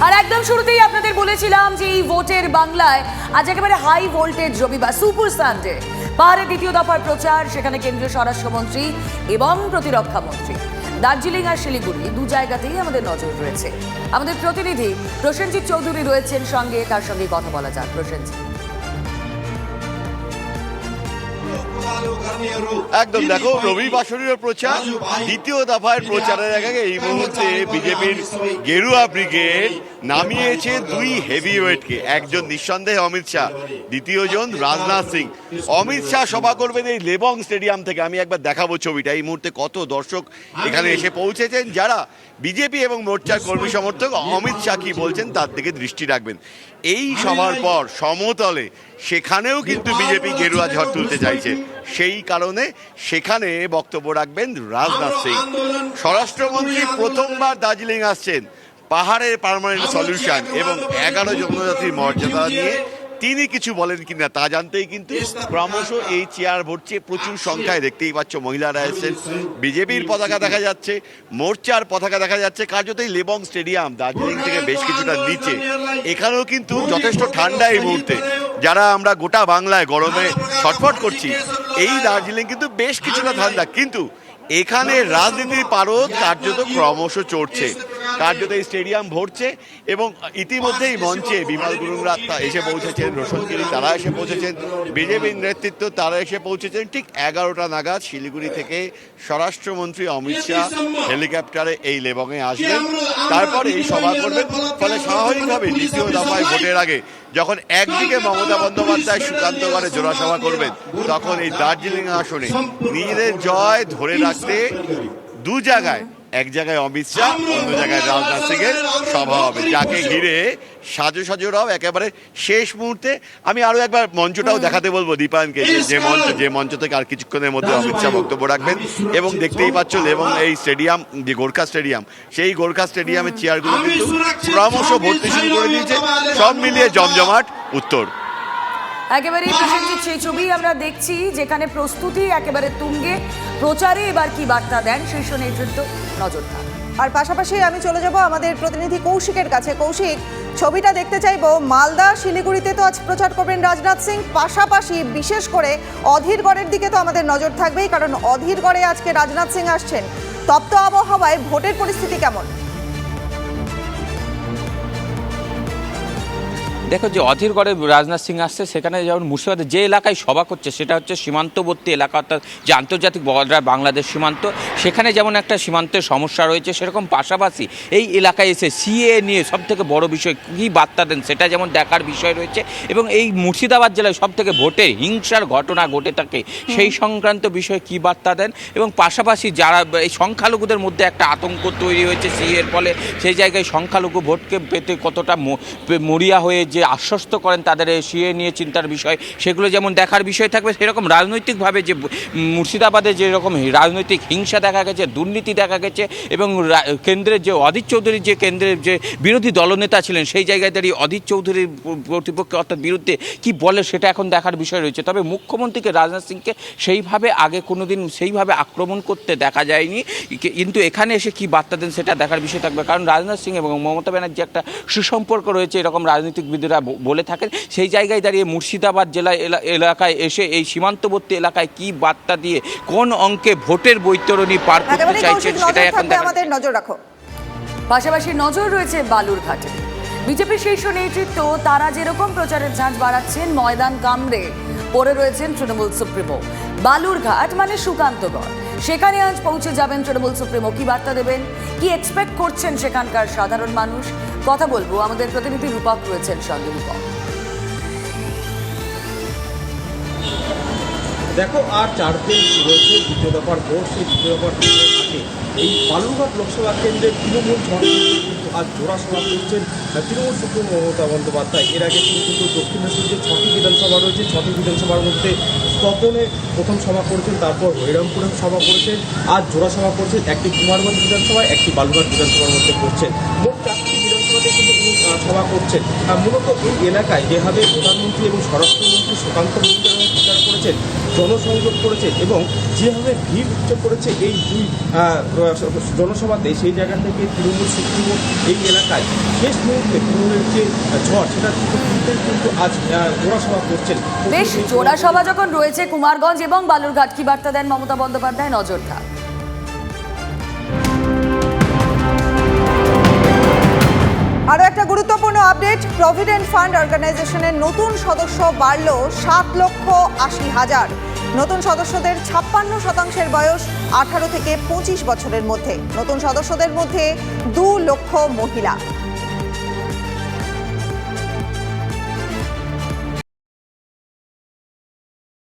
আর একদম শুরুতেই আপনাদের বলেছিলাম যে এই ভোটের বাংলায় আজ একেবারে হাই ভোল্টেজ রবিবার সুপার সানডে পাহাড়ের দ্বিতীয় দফার প্রচার, সেখানে কেন্দ্রীয় স্বরাষ্ট্রমন্ত্রী এবং প্রতিরক্ষা মন্ত্রী। দার্জিলিং আর শিলিগুড়ি দু জায়গাতেই আমাদের নজর রয়েছে। আমাদের প্রতিনিধি প্রসেনজিৎ চৌধুরী রয়েছেন সঙ্গে, তার সঙ্গে কথা বলা যাক। প্রসেনজিৎ। একদম দেখো রবি বাসরীয় প্রচার দ্বিতীয় দফায় প্রচারের আগে এই মুহূর্তে বিজেপির গেরুয়া ব্রিগেড নামিয়েছে দুই হেভি ওয়েটকে একজন নিঃসন্দেহে অমিত শাহ দ্বিতীয় জন রাজনাথ সিং। অমিত শাহ সভা করবেন এই লেবং স্টেডিয়াম থেকে। আমি একবার দেখাবো ছবিটা। এই মুহূর্তে কত দর্শক এখানে এসে পৌঁছেছেন। যারা বিজেপি এবং মোর্চার কর্মী সমর্থক, অমিত শাহ কি বলছেন তার দিকে দৃষ্টি রাখবেন। এই সভার পর সমতলে সেখানেও কিন্তু বিজেপি গেরুয়া ঝড় তুলতে চাইছে। সেই কারণে সেখানে বক্তব্য রাখবেন রাজনাথ সিং। স্বরাষ্ট্রমন্ত্রী প্রথমবার দার্জিলিং আসছেন। পাহাড়ের পার্মানেন্ট সলিউশন এবং এগারো জনজাতির মর্যাদা নিয়ে তিনি কিছু বলেন কিনা তা জানতেই কিন্তু ক্রমশ এই চেয়ার ভরছে প্রচুর সংখ্যায় দেখতেই পাচ্ছ মহিলারা এসেছেন। বিজেপির পতাকা দেখা যাচ্ছে মোর্চার পতাকা দেখা যাচ্ছে কার্যতই লেবং স্টেডিয়াম দার্জিলিং থেকে বেশ কিছুটা নিচে। এখানেও কিন্তু যথেষ্ট ঠান্ডা এই মুহূর্তে। যারা আমরা গোটা বাংলায় গরমে ছটফট করছি এই দার্জিলিং কিন্তু বেশ কিছুটা ঠান্ডা। কিন্তু এখানে রাজনীতির পারদ কার্যত ক্রমশ চড়ছে। কার্যত স্টেডিয়াম ভরছে এবং ইতিমধ্যেই মঞ্চে বিমল গুরুংরা এসে পৌঁছেছেন রোশনগিরি তারা এসে পৌঁছেছেন বিজেপির নেতৃত্ব তারা এসে পৌঁছেছেন। ঠিক এগারোটা নাগাদ শিলিগুড়ি থেকে স্বরাষ্ট্রমন্ত্রী অমিত শাহ হেলিকপ্টারে এই লেবংয়ে আসবেন। তারপর এই সভা করবেন। ফলে স্বাভাবিকভাবে দ্বিতীয় দফায় ভোটের আগে যখন একদিকে মমতা বন্দ্যোপাধ্যায় সুকান্ত সুকান্তগড়ে জোড়াসভা করবেন, তখন এই দার্জিলিং আসনে নিজেদের জয় ধরে রাখতে দু জায়গায় এক জায়গায় অমিত শাহ অন্য জায়গায় রাজনাথ সিং এর সভা হবে যাকে ঘিরে সাজো সাজোরাও একেবারে শেষ মুহূর্তে আমি আরও একবার মঞ্চটাও দেখাতে বলব দীপায়নকে যে- যে মঞ্চ যে মঞ্চ থেকে আর কিছুক্ষণের মধ্যে অমিত শাহ বক্তব্য রাখবেন। এবং দেখতেই পাচ্ছ এবং এই স্টেডিয়াম যে গোর্খা স্টেডিয়াম সেই গোর্খা স্টেডিয়ামের চেয়ারগুলো কিন্তু ক্রমশ ভর্তি শুরু করে দিয়েছে। সব মিলিয়ে জমজমাট উত্তর। একেবারেই প্রসেনজিৎ সেই ছবি আমরা দেখছি, যেখানে প্রস্তুতি একেবারে তুঙ্গে। প্রচারে এবার কি বার্তা দেন শীর্ষ নেতৃত্ব? নজর থাক আর পাশাপাশি আমি চলে যাব আমাদের প্রতিনিধি কৌশিকের কাছে। কৌশিক, ছবিটা দেখতে চাইব, মালদা, শিলিগুড়িতে তো আজ প্রচার করবেন রাজনাথ সিং। পাশাপাশি বিশেষ করে অধীরগড়ের দিকে তো আমাদের নজর থাকবেই, কারণ অধীরগড়ে আজকে রাজনাথ সিং আসছেন। তপ্ত আবহাওয়ায় ভোটের পরিস্থিতি কেমন? দেখো যে অধীরগড়ে রাজনাথ সিং আসছে, সেখানে যেমন মুর্শিদাবাদে যে এলাকায় সভা করছে, সেটা হচ্ছে সীমান্তবর্তী এলাকা, অর্থাৎ যে আন্তর্জাতিক বর্ডার বাংলাদেশ সীমান্ত, সেখানে যেমন একটা সীমান্তের সমস্যা রয়েছে, সেরকম পাশাপাশি এই এলাকায় এসে সিএ নিয়ে সব থেকে বড় বিষয়, কী বার্তা দেন সেটা যেমন দেখার বিষয় রয়েছে। এবং এই মুর্শিদাবাদ জেলায় সব থেকে ভোটে হিংসার ঘটনা ঘটে থাকে, সেই সংক্রান্ত বিষয়ে কী বার্তা দেন? এবং পাশাপাশি যারা এই সংখ্যালঘুদের মধ্যে একটা আতঙ্ক তৈরি হয়েছে সিএর ফলে, সেই জায়গায় সংখ্যালঘু ভোটকে পেতে কতটা মরিয়া হয়ে যে আশ্বস্ত করেন তাদের সিএ নিয়ে চিন্তার বিষয়। সেগুলো যেমন দেখার বিষয় থাকবে, সেরকম রাজনৈতিকভাবে যে মুর্শিদাবাদে যেরকম রাজনৈতিক হিংসা দেখা গেছে, দুর্নীতি দেখা গেছে, এবং কেন্দ্রের যে অধীর চৌধুরী যে কেন্দ্রের যে বিরোধী দলনেতা ছিলেন, সেই জায়গায় দাঁড়িয়ে অধীর চৌধুরীর প- অর্থাৎ বিরুদ্ধে কি বলে, সেটা এখন দেখার বিষয় রয়েছে। তবে মুখ্যমন্ত্রীকে রাজনাথ সিংকে সেইভাবে আগে কোনোদিন সেইভাবে আক্রমণ করতে দেখা যায়নি। কিন্তু এখানে এসে কি বার্তা দেন, সেটা দেখার বিষয় থাকবে। কারণ রাজনাথ সিং এবং মমতা ব্যানার্জি একটা সুসম্পর্ক রয়েছে, এরকম রাজনীতিকবিদরা ব- বলে থাকেন সেই জায়গায় দাঁড়িয়ে মুর্শিদাবাদ জেলা এলাকায় এসে এই সীমান্তবর্তী এলাকায় কি বার্তা দিয়ে কোন অঙ্কে ভোটের বৈতরণী পার করতে একেবারেই চাইছেন সেটাই এখন আমাদের নজর রাখো। পাশাপাশি নজর রয়েছে বালুরঘাটে। বিজেপি শীর্ষ নেতৃত্ব তারা যেরকম প্রচারের ঝাঁজ বাড়াচ্ছেন ময়দান কামড়ে পড়ে রয়েছেন তৃণমূল সুপ্রিমো। বালুরঘাট মানে সুকান্তগড় সেখানে আজ পৌঁছে যাবেন তৃণমূল সুপ্রিমো। কি বার্তা দেবেন? কি এক্সপেক্ট করছেন সেখানকার সাধারণ মানুষ? কথা বলব। আমাদের প্রতিনিধি রূপক রয়েছেন সঙ্গে রূপক। দেখো, আর চার দিন রয়েছে দ্বিতীয় দফার ভোট, সেই দ্বিতীয় দফার আগে এই বালুরঘাট লোকসভা কেন্দ্রের তৃণমূল ঝড়ে কিন্তু আজ জোড়া সভা করছেন তৃণমূল সুপ্রিম মমতা বন্দ্যোপাধ্যায়, এর আগে তিনি কিন্তু দক্ষিণেশ্বর যে ছটি বিধানসভা রয়েছে। ছটি বিধানসভার মধ্যে স্তপনে প্রথম সভা করেছেন, তারপর হরিরামপুরে সভা করেছেন, আজ জোড়া সভা করছেন। একটি কুমারগঞ্জ বিধানসভায়, একটি বালুরঘাট বিধানসভার মধ্যে করছেন। মোট সভা করছেন। মূলত এই এলাকায় যেভাবে প্রধানমন্ত্রী এবং স্বরাষ্ট্রমন্ত্রী সুকান্ত প্রচার করেছেন, জনসংযোগ করেছে এবং যেভাবে ভিড় উঠে পড়েছে এই দুই জনসভাতে, সেই জায়গা থেকে তৃণমূল সুপ্রিমো এই এলাকায় শেষ মুহূর্তে তৃণমূলের যে ঝড়, সেটা কিন্তু আজ জোড়াসভা করছেন। বেশ জোড়া সভা যখন রয়েছে কুমারগঞ্জ এবং বালুরঘাট, কি বার্তা দেন মমতা বন্দ্যোপাধ্যায়? নজর আপডেট প্রভিডেন্ট ফান্ড অর্গানাইজেশনের নতুন সদস্য বাড়ল সাত লক্ষ আশি হাজার। নতুন সদস্যদের ছাপ্পান্ন শতাংশের বয়স আঠারো থেকে পঁচিশ বছরের মধ্যে। নতুন সদস্যদের মধ্যে দু লক্ষ মহিলা।